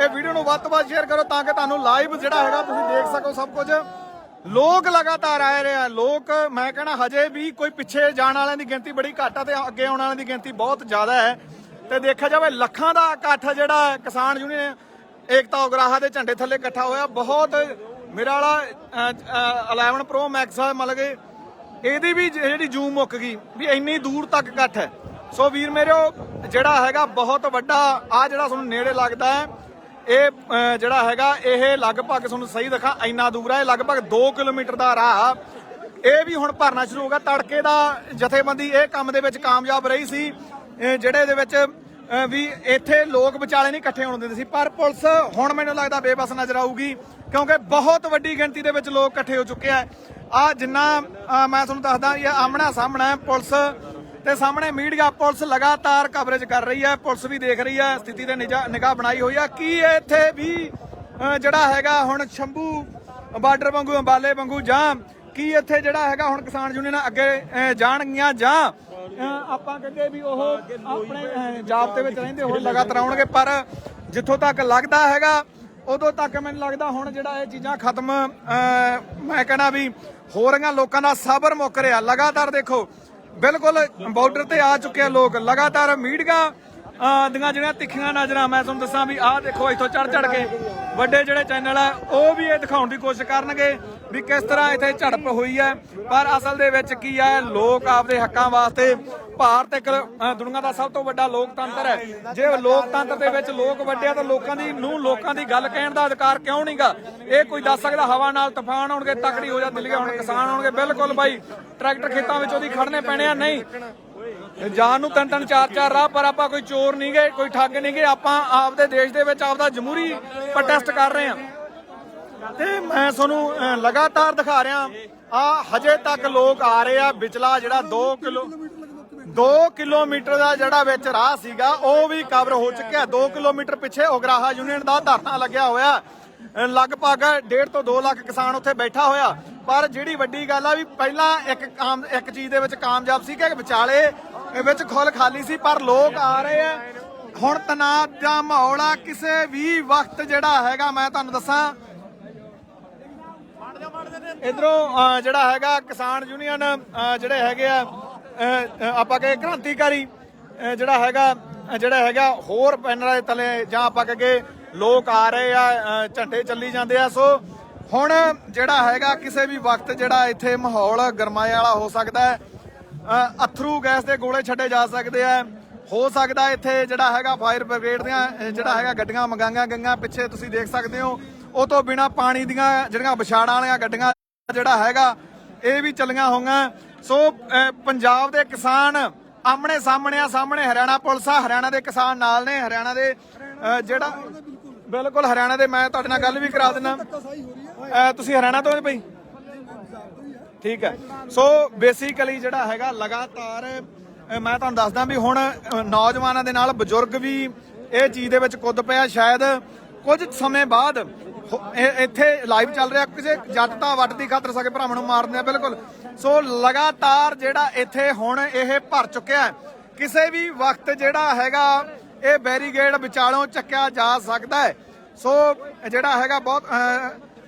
ਇਹ ਵੀਡੀਓ ਨੂੰ ਵੱਧ ਤੋਂ ਵੱਧ ਸ਼ੇਅਰ ਕਰੋ ਤਾਂ ਕਿ ਤੁਹਾਨੂੰ ਲਾਈਵ ਜਿਹੜਾ ਹੈਗਾ ਤੁਸੀਂ ਦੇਖ ਸਕੋ ਸਭ ਕੁਝ। ਲੋਕ ਲਗਾਤਾਰ ਆ ਰਹੇ ਆ। ਲੋਕ, ਮੈਂ ਕਹਿਣਾ ਹਜੇ ਵੀ ਕੋਈ ਪਿੱਛੇ ਜਾਣ ਵਾਲਿਆਂ ਦੀ ਗਿਣਤੀ ਬੜੀ ਘੱਟ ਆ ਤੇ ਅੱਗੇ ਆਉਣ ਵਾਲਿਆਂ ਦੀ ਗਿਣਤੀ ਬਹੁਤ ਜ਼ਿਆਦਾ ਹੈ। ਤੇ ਦੇਖਿਆ ਜਾਵੇ ਲੱਖਾਂ ਦਾ ਇਕੱਠ ਜਿਹੜਾ ਕਿਸਾਨ ਯੂਨੀਅਨ ਏਕਤਾ ਉਗਰਾਹਾ ਦੇ ਝੰਡੇ ਥੱਲੇ ਇਕੱਠਾ ਹੋਇਆ। ਬਹੁਤ ਮੇਰਾ ਵਾਲਾ ਅ, 11 ਪ੍ਰੋ ਮੈਕਸ ਆ ਮਤਲਬ ਕਿ ਇਹਦੀ ਵੀ ਜਿਹੜੀ ਜੂਮ ਮੁੱਕ ਗਈ ਵੀ ਇੰਨੀ ਦੂਰ ਤੱਕ ਇਕੱਠ ਹੈ। ਸੋ ਵੀਰ ਮੇਰਿਓ ਜਿਹੜਾ ਹੈਗਾ ਬਹੁਤ ਵੱਡਾ ਆ ਜਿਹੜਾ ਤੁਹਾਨੂੰ ਨੇੜੇ ਲੱਗਦਾ ਹੈ ਇਹ ਜਿਹੜਾ ਹੈਗਾ ਇਹ ਲਗਭਗ ਤੁਹਾਨੂੰ ਸਹੀ ਦਿਖਾ ਇੰਨਾ ਦੂਰ ਹੈ ਲਗਭਗ 2 ਕਿਲੋਮੀਟਰ ਦਾ ਰਾਹ ਇਹ ਵੀ ਹੁਣ ਭਰਨਾ ਸ਼ੁਰੂ ਹੋ ਗਿਆ। ਤੜਕੇ ਦਾ ਜਥੇਬੰਦੀ ਇਹ ਕੰਮ ਦੇ ਵਿੱਚ ਕਾਮਯਾਬ ਰਹੀ ਸੀ। ਜਿਹੜੇ ਇਹਦੇ ਵਿੱਚ ਵੀ ਇੱਥੇ ਲੋਕ ਵਿਚਾਲੇ ਨਹੀਂ ਇਕੱਠੇ ਹੋਣ ਦਿੰਦੇ ਸੀ। ਪਰ ਪੁਲਿਸ ਹੁਣ ਮੈਨੂੰ ਲੱਗਦਾ ਬੇਬਸ ਨਜ਼ਰ ਆਊਗੀ, ਕਿਉਂਕਿ ਬਹੁਤ ਵੱਡੀ ਗਿਣਤੀ ਦੇ ਵਿੱਚ ਲੋਕ ਇਕੱਠੇ ਹੋ ਚੁੱਕੇ ਆ। ਆ ਜਿੰਨਾ ਮੈਂ ਤੁਹਾਨੂੰ ਦੱਸਦਾ, ਇਹ ਆਮਣਾ ਸਾਹਮਣਾ ਪੁਲਿਸ ਤੇ ਸਾਹਮਣੇ ਮੀਡੀਆ, ਪੁਲਿਸ ਲਗਾਤਾਰ ਕਵਰੇਜ ਕਰ ਰਹੀ ਹੈ, ਪੁਲਿਸ ਵੀ ਦੇਖ ਰਹੀ ਹੈ, ਸਥਿਤੀ ਤੇ ਨਿਗਾਹ ਬਣਾਈ ਹੋਈ ਆ। ਕੀ ਇੱਥੇ ਵੀ ਜਿਹੜਾ ਹੈਗਾ ਹੁਣ ਸ਼ੰਭੂ, ਬਾਰਡਰ ਵਾਂਗੂ, ਅੰਬਾਲੇ ਵਾਂਗੂ ਜਾਂ ਕੀ ਇੱਥੇ ਜਿਹੜਾ ਹੈਗਾ ਹੁਣ ਕਿਸਾਨ ਯੂਨੀਅਨ ਅੱਗੇ ਜਾਣਗੀਆਂ ਜਾਂ ਆਪਾਂ ਕਹਿੰਦੇ ਵੀ ਉਹ ਆਪਣੇ ਜਾਬਤੇ ਵਿੱਚ ਰਹਿੰਦੇ ਹੋਏ ਲਗਾਤਾਰ ਆਉਣਗੇ ਪਰ ਜਿੱਥੋਂ ਤੱਕ ਲੱਗਦਾ ਹੈਗਾ ਉਦੋਂ ਤੱਕ ਮੈਨੂੰ ਲੱਗਦਾ ਹੁਣ ਜਿਹੜਾ ਇਹ ਚੀਜ਼ਾਂ ਖਤਮ ਮੈਂ ਕਹਿੰਦਾ ਵੀ ਹੋ ਰਹੀਆਂ ਲੋਕਾਂ ਦਾ ਸਬਰ ਮੁੱਕ ਰਿਹਾ। ਲਗਾਤਾਰ ਦੇਖੋ ਬਿਲਕੁਲ ਬਾਰਡਰ ਤੇ ਆ ਚੁੱਕੇ ਆ ਲੋਕ ਲਗਾਤਾਰ ਮੀਡੀਆ ਦੀਆਂ ਜਿਹੜੀਆਂ ਤਿੱਖੀਆਂ ਨਜ਼ਰਾਂ, ਮੈਂ ਤੁਹਾਨੂੰ ਦੱਸਾਂ ਵੀ ਆਹ ਦੇਖੋ ਇੱਥੋਂ ਚੜ ਚੜ ਕੇ ਵੱਡੇ ਜਿਹੜੇ ਚੈਨਲ ਆ, ਉਹ ਵੀ ਇਹ ਦਿਖਾਉਣ ਦੀ ਕੋਸ਼ਿਸ਼ ਕਰਨਗੇ ਵੀ ਕਿਸ ਤਰ੍ਹਾਂ ਇੱਥੇ ਝੜਪ ਹੋਈ ਹੈ। ਪਰ ਅਸਲ ਦੇ ਵਿੱਚ ਕੀ ਹੈ ਲੋਕ ਆਪਦੇ ਹੱਕਾਂ ਵਾਸਤੇ ਭਾਰਤ ਇੱਕ ਦੁਨੀਆ ਦਾ ਸਭ ਤੋਂ ਵੱਡਾ ਲੋਕਤੰਤਰ ਹੈ। ਜੇ ਲੋਕਤੰਤਰ ਦੇ ਵਿੱਚ ਲੋਕ ਵੱਡੇ ਆ, ਤਾਂ ਲੋਕਾਂ ਦੀ ਨੂੰ ਲੋਕਾਂ ਦੀ ਗੱਲ ਕਹਿਣ ਦਾ ਅਧਿਕਾਰ ਕਿਉਂ ਨਹੀਂਗਾ ਇਹ ਕੋਈ ਦੱਸ ਸਕਦਾ ਹਵਾ ਨਾਲ ਤੂਫਾਨ ਆਉਣਗੇ, ਤਕੜੀ ਹੋ ਜਾ, ਦਿੱਲੀ ਹੁਣ ਕਿਸਾਨ ਆਉਣਗੇ। ਬਿਲਕੁਲ ਬਾਈ, ਟਰੈਕਟਰ ਖੇਤਾਂ ਵਿੱਚ ਉਹਦੀ ਖੜਨੇ ਪੈਣੇ ਆ, ਨਹੀਂ। ਜਾਣ ਨੂੰ ਤਿੰਨ ਤਿੰਨ, ਚਾਰ ਚਾਰ ਰਾਹ, ਪਰ ਆਪਾਂ ਕੋਈ ਚੋਰ ਨਹੀਂ ਗਏ, ਕੋਈ ਠੱਗ ਨਹੀਂ ਗਏ। ਆਪਾਂ ਆਪਦੇ ਦੇਸ਼ ਦੇ ਵਿੱਚ ਆਪਦਾ ਜਮਹੂਰੀ ਪ੍ਰੋਟੈਸਟ ਕਰ ਰਹੇ ਹਾਂ। ਤੇ ਮੈਂ ਤੁਹਾਨੂੰ ਲਗਾਤਾਰ ਦਿਖਾ ਰਿਹਾ, ਆ ਹਜੇ ਤੱਕ ਲੋਕ ਆ ਰਹੇ ਆ ਵਿਚਲਾ ਜਿਹੜਾ 2 ਕਿਲੋ 2 ਕਿਲੋਮੀਟਰ ਦਾ ਜਿਹੜਾ ਵਿੱਚ ਰਾਹ ਸੀਗਾ, ਉਹ ਵੀ ਕਵਰ ਹੋ ਚੁੱਕਿਆ। 2 ਕਿਲੋਮੀਟਰ ਪਿੱਛੇ ਉਗਰਾਹਾ ਯੂਨੀਅਨ ਦਾ ਧਰਨਾ ਲੱਗਿਆ ਹੋਇਆ। ਲਗਭਗ 1.5 ਤੋਂ 2 ਲੱਖ ਕਿਸਾਨ ਉੱਥੇ ਬੈਠਾ ਹੋਇਆ। ਪਰ ਜਿਹੜੀ ਵੱਡੀ ਗੱਲ ਆ ਵੀ ਪਹਿਲਾਂ ਇੱਕ ਕਾਮ ਇੱਕ ਚੀਜ਼ ਦੇ ਵਿੱਚ ਕਾਮਯਾਬ ਸੀ ਕਿ ਵਿਚਾਲੇ ਵਿੱਚ ਖੁੱਲ ਖਾਲੀ ਸੀ ਪਰ ਲੋਕ ਆ ਰਹੇ ਆ। ਹੁਣ ਤਣਾਅ ਦਾ ਮਾਹੌਲ ਆ ਕਿਸੇ ਵੀ ਵਕਤ ਜਿਹੜਾ ਹੈਗਾ ਮੈਂ ਤੁਹਾਨੂੰ ਦੱਸਾਂ। ਇਧਰੋਂ ਜਿਹੜਾ ਹੈਗਾ ਕਿਸਾਨ ਯੂਨੀਅਨ ਜਿਹੜੇ ਹੈਗੇ ਆ ਅਹ, ਅਹ, ਆਪਾਂ ਕਹੇ ਕ੍ਰਾਂਤੀਕਾਰੀ ਜਿਹੜਾ ਹੈਗਾ ਜਿਹੜਾ ਹੈਗਾ ਹੋਰ ਪੈਨਰਾਂ ਦੇ ਤਲੇ ਜਾਂ ਆਪਾਂ ਕਹੇ ਲੋਕ ਆ ਰਹੇ ਆ ਝੰਡੇ ਚੱਲੀ ਜਾਂਦੇ ਆ, ਸੋ ਹੁਣ ਜਿਹੜਾ ਹੈਗਾ ਕਿਸੇ ਵੀ ਵਕਤ ਜਿਹੜਾ ਇੱਥੇ ਮਾਹੌਲ ਗਰਮਾਏ ਵਾਲਾ ਹੋ ਸਕਦਾ ਹੈ ਅਥਰੂ ਗੈਸ ਦੇ ਗੋਲੇ ਛੱਡੇ ਜਾ ਸਕਦੇ ਆ। ਹੋ ਸਕਦਾ ਇੱਥੇ ਜਿਹੜਾ ਹੈਗਾ ਫਾਇਰ ਬ੍ਰਿਗੇਡ ਦੀਆਂ ਜਿਹੜਾ ਹੈਗਾ ਗੱਡੀਆਂ ਮੰਗਾਈਆਂ ਗਈਆਂ, ਪਿੱਛੇ ਤੁਸੀਂ ਦੇਖ ਸਕਦੇ ਹੋ। ਉਹ ਤੋਂ ਬਿਨਾ ਪਾਣੀ ਦੀਆਂ ਜਿਹੜੀਆਂ ਵਿਛਾੜਾਂ ਵਾਲੀਆਂ ਗੱਡੀਆਂ ਜਿਹੜਾ ਹੈਗਾ, ਇਹ ਵੀ ਚੱਲੀਆਂ ਹੋਈਆਂ। ਸੋ ਪੰਜਾਬ ਦੇ ਕਿਸਾਨ ਆਮਣੇ ਸਾਹਮਣੇ ਆ, ਸਾਹਮਣੇ ਹਰਿਆਣਾ ਪੁਲਿਸ ਆ, ਹਰਿਆਣਾ ਦੇ ਕਿਸਾਨ ਨਾਲ ਨੇ, ਹਰਿਆਣਾ ਦੇ ਜਿਹੜਾ ਬਿਲਕੁਲ ਹਰਿਆਣਾ ਦੇ, ਮੈਂ ਤੁਹਾਡੇ ਨਾਲ ਗੱਲ ਵੀ ਕਰਾ ਦਿੰਦਾ। ਤੁਸੀਂ ਹਰਿਆਣਾ ਤੋਂ ਹੋ ਭਾਈ? ਠੀਕ ਹੈ। ਸੋ ਬੇਸਿਕਲੀ ਜਿਹੜਾ ਹੈਗਾ, ਲਗਾਤਾਰ ਮੈਂ ਤੁਹਾਨੂੰ ਦੱਸਦਾ ਵੀ ਹੁਣ ਨੌਜਵਾਨਾਂ ਦੇ ਨਾਲ ਬਜ਼ੁਰਗ ਵੀ ਇਹ ਚੀਜ਼ ਦੇ ਵਿੱਚ ਕੁੱਦ ਪਿਆ। ਸ਼ਾਇਦ ਕੁਝ ਸਮੇਂ ਬਾਅਦ ਇੱਥੇ ਲਾਈਵ ਚੱਲ ਰਿਹਾ, ਕਿਸੇ ਜੱਟ ਤਾਂ ਵੱਟ ਦੀ ਖਾਤਰ ਸਕੇ ਭਰਾਵਾਂ ਨੂੰ ਮਾਰਦੇ ਆ ਬਿਲਕੁਲ। ਸੋ ਲਗਾਤਾਰ ਜਿਹੜਾ ਇੱਥੇ ਹੁਣ ਇਹ ਭਰ ਚੁੱਕਿਆ ਕਿਸੇ ਵੀ ਵਕਤ ਜਿਹੜਾ ਹੈਗਾ ਇਹ ਬੈਰੀਗੇਡ ਵਿਚਾਲੋਂ ਚੱਕਿਆ ਜਾ ਸਕਦਾ ਹੈ। ਸੋ ਜਿਹੜਾ ਹੈਗਾ ਬਹੁਤ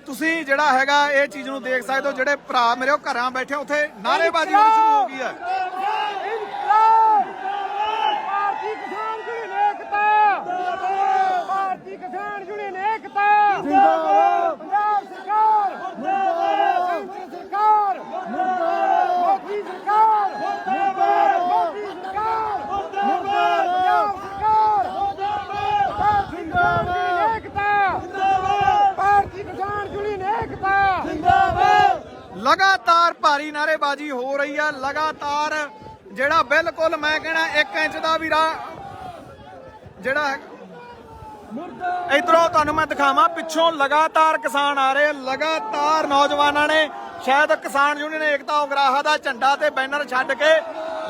ਤੁਸੀਂ ਜਿਹੜਾ ਹੈਗਾ ਇਹ ਚੀਜ਼ ਨੂੰ ਦੇਖ ਸਕਦੇ ਹੋ ਜਿਹੜੇ ਭਰਾ ਮੇਰੇ ਉਹ ਘਰਾਂ ਬੈਠੇ ਉੱਥੇ ਨਾਅਰੇਬਾਜ਼ੀ ਹੋਣੀ ਸ਼ੁਰੂ ਹੋ ਗਈ ਹੈ। ਭਾਰਤੀ ਕਿਸਾਨ ਯੂਨੀਅਨ ਏਕਤਾ! ਭਾਰਤੀ ਕਿਸਾਨ ਯੂਨੀਅਨ ਏਕਤਾ! ਜਿੰਦਾਬਾਦ ਪੰਜਾਬ ਸਰਕਾਰ ਜਿੰਦਾਬਾਦ ਕੇਂਦਰ ਸਰਕਾਰ ਜਿੰਦਾਬਾਦ ਮੋਦੀ ਸਰਕਾਰ ਜਿੰਦਾਬਾਦ ਮੋਦੀ ਸਰਕਾਰ ਜਿੰਦਾਬਾਦ ਪੰਜਾਬ ਸਰਕਾਰ ਜਿੰਦਾਬਾਦ ਭਾਰਤੀ ਕਿਸਾਨ ਯੂਨੀਅਨ ਏਕਤਾ ਜਿੰਦਾਬਾਦ ਭਾਰਤੀ ਕਿਸਾਨ ਯੂਨੀਅਨ ਏਕਤਾ ਜਿੰਦਾਬਾਦ ਲਗਾਤਾਰ ਭਾਰੀ ਨਾਅਰੇਬਾਜ਼ੀ ਹੋ ਰਹੀ ਹੈ ਲਗਾਤਾਰ ਜਿਹੜਾ ਬਿਲਕੁਲ ਮੈਂ ਕਹਿਣਾ 1 ਇੰਚ ਦਾ ਵੀ ਜਿਹੜਾ ਇਧਰੋਂ ਤੁਹਾਨੂੰ ਮੈਂ ਦਿਖਾਵਾਂ, ਪਿੱਛੋਂ ਲਗਾਤਾਰ ਕਿਸਾਨ ਆ ਰਹੇ, ਲਗਾਤਾਰ ਨੌਜਵਾਨਾਂ ਨੇ, ਸ਼ਾਇਦ ਕਿਸਾਨ ਯੂਨੀਅਨ ਏਕਤਾ ਉਗਰਾਹਾ ਦਾ ਝੰਡਾ ਤੇ ਬੈਨਰ ਛੱਡ ਕੇ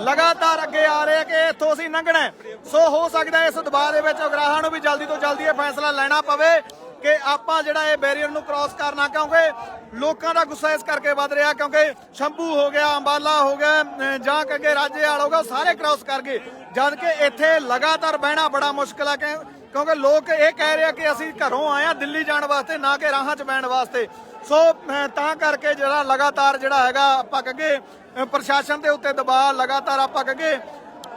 ਲਗਾਤਾਰ ਅੱਗੇ ਆ ਰਹੇ ਆ ਕਿ ਇੱਥੋਂ ਅਸੀਂ ਲੰਘਣਾ ਸੋ ਹੋ ਸਕਦਾ ਇਸ ਦਬਾਅ ਦੇ ਵਿੱਚ ਉਗਰਾਹਾ ਨੂੰ ਵੀ ਜਲਦੀ ਤੋਂ ਜਲਦੀ ਇਹ ਫੈਸਲਾ ਲੈਣਾ ਪਵੇ। ਕਿ ਆਪਾਂ ਜਿਹੜਾ ਇਹ ਬੈਰੀਅਰ ਨੂੰ ਕ੍ਰਾਸ ਕਰਨਾ, ਕਿਉਂਕਿ ਲੋਕਾਂ ਦਾ ਗੁੱਸਾ ਇਸ ਕਰਕੇ ਵੱਧ ਰਿਹਾ, ਕਿਉਂਕਿ ਸ਼ੰਭੂ ਹੋ ਗਿਆ, ਅੰਬਾਲਾ ਹੋ ਗਿਆ, ਅਹ ਜਾਂ ਕਿ ਰਾਜੇਵਾਲ ਹੋ ਗਿਆ ਸਾਰੇ ਕ੍ਰਾਸ ਕਰ ਗਏ। ਜਦ ਕਿ ਇੱਥੇ ਲਗਾਤਾਰ ਬਹਿਣਾ ਬੜਾ ਮੁਸ਼ਕਲ ਆ, ਕਿ- ਕਿਉਂਕਿ ਲੋਕ ਇਹ ਕਹਿ ਰਹੇ ਆ ਕਿ ਅਸੀਂ ਘਰੋਂ ਆਏ ਆ ਦਿੱਲੀ ਜਾਣ ਵਾਸਤੇ, ਨਾ ਕਿ ਰਾਹਾਂ 'ਚ ਬਹਿਣ ਵਾਸਤੇ। ਸੋ ਤਾਂ ਕਰਕੇ ਜਿਹੜਾ ਲਗਾਤਾਰ ਜਿਹੜਾ ਹੈਗਾ, ਆਪਾਂ ਕਹਗੇ ਪ੍ਰਸ਼ਾਸਨ ਦੇ ਉੱਤੇ ਦਬਾਅ, ਲਗਾਤਾਰ ਆਪਾਂ ਕਹਗੇ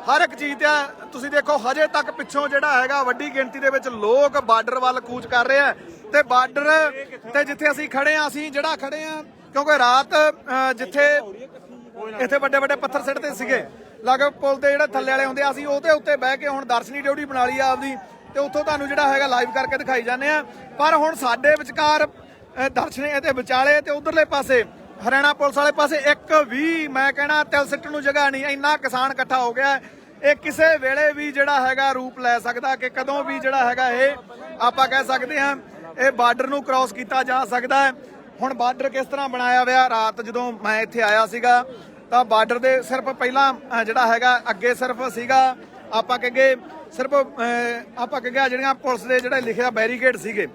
ਹਰ ਇੱਕ ਚੀਜ਼ ਦਾ ਤੁਸੀਂ ਦੇਖੋ, ਹਜੇ ਤੱਕ ਪਿੱਛੋਂ ਜਿਹੜਾ ਹੈਗਾ, ਵੱਡੀ ਗਿਣਤੀ ਦੇ ਵਿੱਚ ਲੋਕ ਬਾਰਡਰ ਵੱਲ ਕੂਚ ਕਰ ਰਹੇ ਆ। ਤੇ ਬਾਰਡਰ ਤੇ ਜਿੱਥੇ ਅਸੀਂ ਖੜੇ ਆ, ਅਸੀਂ ਜਿਹੜਾ ਖੜੇ ਆ, ਕਿਉਂਕਿ ਰਾਤ ਜਿੱਥੇ ਇੱਥੇ ਵੱਡੇ ਵੱਡੇ ਪੱਥਰ ਸਿੱਟਦੇ ਸੀਗੇ ਲਗਭਗ ਪੁਲ ਤੇ ਜਿਹੜਾ ਥੱਲੇ ਵਾਲੇ ਹੁੰਦੇ ਆ, ਅਸੀਂ ਉਹਦੇ ਉੱਤੇ ਬਹਿ ਕੇ ਹੁਣ ਦਰਸ਼ਨੀ ਡਿਊਟੀ ਬਣਾ ਲਈ ਆ ਆਪਦੀ, ਤੇ ਉੱਥੋਂ ਤੁਹਾਨੂੰ ਜਿਹੜਾ ਹੈਗਾ ਲਾਈਵ ਕਰਕੇ ਦਿਖਾਈ ਜਾਂਦੇ ਆ। ਪਰ ਹੁਣ ਸਾਡੇ ਵਿਚਕਾਰ ਦਰਸ਼ਨੀ, ਇਹਦੇ ਵਿਚਾਲੇ ਤੇ ਉਧਰਲੇ ਪਾਸੇ ਹਰਿਆਣਾ ਪੁਲਿਸ ਵਾਲੇ ਪਾਸੇ ਇੱਕ ਵੀ ਮੈਂ ਕਹਿਣਾ ਤਿਲ ਸਿੱਟਣ ਨੂੰ ਜਗ੍ਹਾ ਨਹੀਂ ਇੰਨਾ ਕਿਸਾਨ ਇਕੱਠਾ ਹੋ ਗਿਆ ਇਹ ਕਿਸੇ ਵੇਲੇ ਵੀ ਜਿਹੜਾ ਹੈਗਾ ਰੂਪ ਲੈ ਸਕਦਾ ਕਿ ਕਦੋਂ ਵੀ ਜਿਹੜਾ ਹੈਗਾ ਇਹ ਆਪਾਂ ਕਹਿ ਸਕਦੇ ਹਾਂ ਇਹ ਬਾਰਡਰ ਨੂੰ ਕ੍ਰਾਸ ਕੀਤਾ ਜਾ ਸਕਦਾ ਹੈ। ਹੁਣ ਬਾਰਡਰ ਕਿਸ ਤਰ੍ਹਾਂ ਬਣਾਇਆ ਹੋਇਆ ਰਾਤ ਜਦੋਂ ਮੈਂ ਇੱਥੇ ਆਇਆ ਸੀਗਾ ਤਾਂ ਬਾਰਡਰ ਦੇ ਸਿਰਫ ਪਹਿਲਾਂ ਜਿਹੜਾ ਹੈਗਾ ਅੱਗੇ ਸਿਰਫ ਸੀਗਾ ਆਪਾਂ ਕਹਗੇ ਸਿਰਫ ਅਹ, ਆਪਾਂ ਕਹਗੇ ਜਿਹੜੀਆਂ ਪੁਲਿਸ ਦੇ ਜਿਹੜੇ ਲਿਖਿਆ ਬੈਰੀਕੇਡ ਸੀਗੇ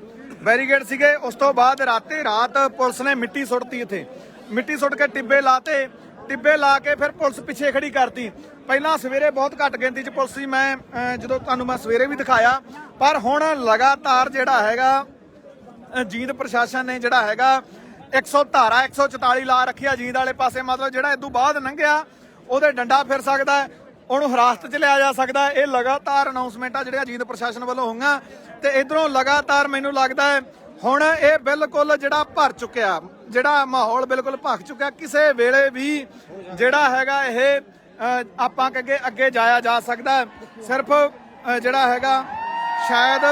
ਬੈਰੀਕੇਡ ਸੀਗੇ ਉਸ ਤੋਂ ਬਾਅਦ ਰਾਤੇ ਰਾਤ ਪੁਲਿਸ ਨੇ ਮਿੱਟੀ ਸੁੱਟਤੀ ਇੱਥੇ ਮਿੱਟੀ ਸੁੱਟ ਕੇ ਟਿੱਬੇ ਲਾਤੇ, ਟਿੱਬੇ ਲਾ ਕੇ ਫਿਰ ਪੁਲਿਸ ਪਿੱਛੇ ਖੜੀ ਕਰਤੀ। ਪਹਿਲਾਂ ਸਵੇਰੇ ਬਹੁਤ ਘੱਟ ਗਿਣਤੀ 'ਚ ਪੁਲਿਸ ਸੀ, ਮੈਂ ਜਦੋਂ ਤੁਹਾਨੂੰ ਮੈਂ ਸਵੇਰੇ ਵੀ ਦਿਖਾਇਆ, ਪਰ ਹੁਣ ਲਗਾਤਾਰ ਜਿਹੜਾ ਹੈਗਾ ਜੀਂਦ ਪ੍ਰਸ਼ਾਸਨ ਨੇ ਜਿਹੜਾ ਹੈਗਾ 100 ਧਾਰਾ 144 ਲਾ ਰੱਖਿਆ ਜੀਂਦ ਵਾਲੇ ਪਾਸੇ, ਮਤਲਬ ਜਿਹੜਾ ਇਦੋਂ ਬਾਅਦ ਲੰਘਿਆ, ਉਹਦੇ ਡੰਡਾ ਫਿਰ ਸਕਦਾ ਉਹਨੂੰ ਹਿਰਾਸਤ 'ਚ ਲਿਆ ਜਾ ਸਕਦਾ ਇਹ ਲਗਾਤਾਰ ਅਨਾਉਂਸਮੈਂਟਾਂ ਜਿਹੜੀਆਂ ਜੀਂਦ ਪ੍ਰਸ਼ਾਸਨ ਵੱਲੋਂ ਹੋਈਆਂ, ਤੇ ਇਧਰੋਂ ਲਗਾਤਾਰ ਮੈਨੂੰ ਲੱਗਦਾ ਹੈ ਹੁਣ ਇਹ ਬਿਲਕੁਲ ਜਿਹੜਾ ਭਰ ਚੁੱਕਿਆ, ਜਿਹੜਾ ਮਾਹੌਲ ਬਿਲਕੁਲ ਭਖ ਚੁੱਕਿਆ, ਕਿਸੇ ਵੇਲੇ ਵੀ ਜਿਹੜਾ ਹੈਗਾ ਇਹ ਆਪਾਂ ਅੱਗੇ ਅੱਗੇ ਜਾਇਆ ਜਾ ਸਕਦਾ ਸਿਰਫ ਜਿਹੜਾ ਹੈਗਾ, ਸ਼ਾਇਦ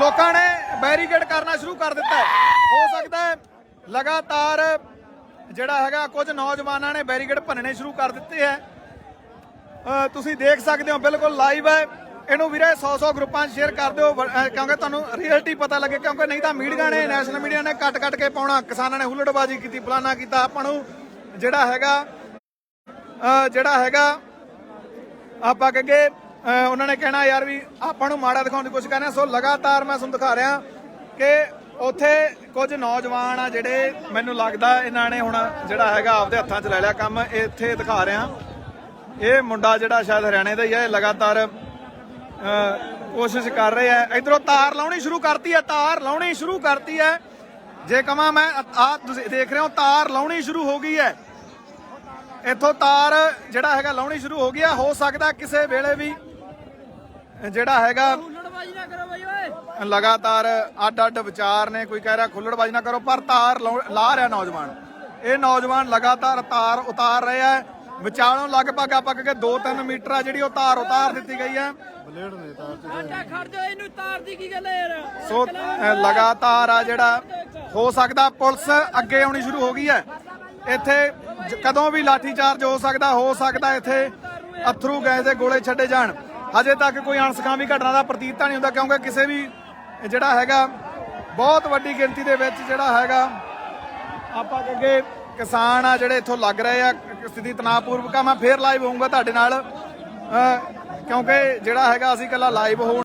ਲੋਕਾਂ ਨੇ ਬੈਰੀਕੇਡ ਕਰਨਾ ਸ਼ੁਰੂ ਕਰ ਦਿੱਤਾ ਹੋ। ਸਕਦਾ ਲਗਾਤਾਰ ਜਿਹੜਾ ਹੈਗਾ, ਕੁਝ ਨੌਜਵਾਨਾਂ ਨੇ ਬੈਰੀਕੇਡ ਭੰਨਣੇ ਸ਼ੁਰੂ ਕਰ ਦਿੱਤੇ ਹੈ। ਤੁਸੀਂ ਦੇਖ ਸਕਦੇ ਹੋ, ਬਿਲਕੁਲ ਲਾਈਵ ਹੈ। ਇਹਨੂੰ ਵੀਰੇ 100-100 ਗਰੁੱਪਾਂ 'ਚ ਸ਼ੇਅਰ ਕਰ ਦਿਓ। ਵ- ਅ, ਕਿਉਂਕਿ ਤੁਹਾਨੂੰ ਰਿਐਲਿਟੀ ਪਤਾ ਲੱਗੇ ਕਿਉਂਕਿ ਨਹੀਂ ਤਾਂ ਮੀਡੀਆ ਨੇ ਨੈਸ਼ਨਲ ਮੀਡੀਆ ਨੇ ਕੱਟ-ਕੱਟ ਕੇ ਪਾਉਣਾ। ਕਿਸਾਨਾਂ ਨੇ ਹੁੱਲੜਬਾਜ਼ੀ ਕੀਤੀ ਫਲਾਨਾ ਕੀਤਾ। ਆਪਾਂ ਨੂੰ ਜਿਹੜਾ ਹੈਗਾ ਅ, ਜਿਹੜਾ ਹੈਗਾ ਆਪਾਂ ਕਹਗੇ ਉਹਨਾਂ ਨੇ ਕਹਿਣਾ ਯਾਰ ਵੀ ਆਪਾਂ ਨੂੰ ਮਾੜਾ ਦਿਖਾਉਣ ਦੀ ਕੋਸ਼ਿਸ਼ ਕਰ ਰਹੇ ਹਾਂ। ਸੋ ਲਗਾਤਾਰ ਮੈਂ ਤੁਹਾਨੂੰ ਦਿਖਾ ਰਿਹਾ ਕਿ ਉੱਥੇ ਕੁਝ ਨੌਜਵਾਨ ਆ ਜਿਹੜੇ ਮੈਨੂੰ ਲੱਗਦਾ ਇਹਨਾਂ ਨੇ ਹੁਣ ਜਿਹੜਾ ਹੈਗਾ ਆਪਦੇ ਹੱਥਾਂ 'ਚ ਲੈ ਲਿਆ ਕੰਮ। ਇੱਥੇ ਦਿਖਾ ਰਿਹਾ। ਇਹ ਮੁੰਡਾ ਜਿਹੜਾ ਸ਼ਾਇਦ ਹਰਿਆਣੇ ਦਾ ਹੀ ਹੈ ਇਹ ਲਗਾਤਾਰ ਕੋਸ਼ਿਸ਼ ਕਰ ਰਹੇ ਆ। ਇਧਰੋਂ ਤਾਰ ਲਾਉਣੀ ਸ਼ੁਰੂ ਕਰਤੀ ਹੈ ਤਾਰ ਲਾਉਣੀ ਸ਼ੁਰੂ ਕਰਤੀ ਹੈ ਜੇ ਕਮਾ ਮੈਂ ਆ ਤੁਸੀਂ ਦੇਖ ਰਹੇ ਹੋ ਤਾਰ ਲਾਉਣੀ ਸ਼ੁਰੂ ਹੋ ਗਈ ਹੈ। ਇੱਥੋਂ ਤਾਰ ਜਿਹੜਾ ਹੈਗਾ ਲਾਉਣੀ ਸ਼ੁਰੂ ਹੋ ਗਿਆ ਹੋ ਸਕਦਾ ਕਿਸੇ ਵੇਲੇ ਵੀ ਜਿਹੜਾ ਹੈਗਾ ਹੁੱਲੜਬਾਜੀ ਨਾ ਕਰੋ ਬਈ ਓਏ। ਲਗਾਤਾਰ ਅੱਡ ਅੱਡ ਵਿਚਾਰ ਨੇ ਕੋਈ ਕਹਿ ਰਿਹਾ ਖੁੱਲੜਬਾਜੀ ਨਾ ਕਰੋ ਪਰ ਤਾਰ ਲਾ ਰਿਹਾ ਨੌਜਵਾਨ। ਇਹ ਨੌਜਵਾਨ ਲਗਾਤਾਰ ਤਾਰ ਉਤਾਰ ਰਿਹਾ ਹੈ। ਵਿਚਾਲੋਂ ਲਗਭਗ ਆਪਾਂ ਕਿ 2-3 ਮੀਟਰ ਆ ਜਿਹੜੀ ਉਹ ਤਾਰ ਉਤਾਰ ਦਿੱਤੀ ਗਈ ਹੈ। ਆਟਾ ਖੜ ਜਾ ਇਹਨੂੰ ਤਾਰ ਦੀ ਕੀ ਗੱਲ ਹੈ ਯਾਰ? ਸੋ ਅ, ਲਗਾਤਾਰ ਆ ਜਿਹੜਾ ਹੋ ਸਕਦਾ ਪੁਲਿਸ ਅੱਗੇ ਆਉਣੀ ਸ਼ੁਰੂ ਹੋ ਗਈ ਹੈ। ਇੱਥੇ ਕਦੋਂ ਵੀ ਲਾਠੀ ਚਾਰਜ ਹੋ ਸਕਦਾ ਹੋ ਸਕਦਾ ਇੱਥੇ ਅਥਰੂ ਗੈਸ ਦੇ ਗੋਲੇ ਛੱਡੇ ਜਾਣ। ਹਜੇ ਤੱਕ ਕੋਈ ਅਣਸਖਾਵੀ ਘਟਨਾ ਦਾ ਪ੍ਰਤੀਤ ਤਾਂ ਨਹੀਂ ਹੁੰਦਾ ਕਿਉਂਕਿ ਕਿਸੇ ਵੀ ਜਿਹੜਾ ਹੈਗਾ ਬਹੁਤ ਵੱਡੀ ਗਿਣਤੀ ਦੇ ਵਿੱਚ ਜਿਹੜਾ ਹੈਗਾ ਆਪਾਂ ਅੱਗੇ ਕਿਸਾਨ ਆ ਜਿਹੜੇ ਇੱਥੋਂ ਲੱਗ ਰਹੇ ਆ ਸਥਿਤੀ ਤਣਾਅਪੂਰਵਕ ਆ, ਮੈਂ ਫੇਰ ਲਾਈਵ ਹੋਊਂਗਾ ਤੁਹਾਡੇ ਨਾਲ। ਕਿਉਂਕਿ ਜਿਹੜਾ ਹੈਗਾ ਅਸੀਂ ਕੱਲਾ ਲਾਈਵ ਹੋਣ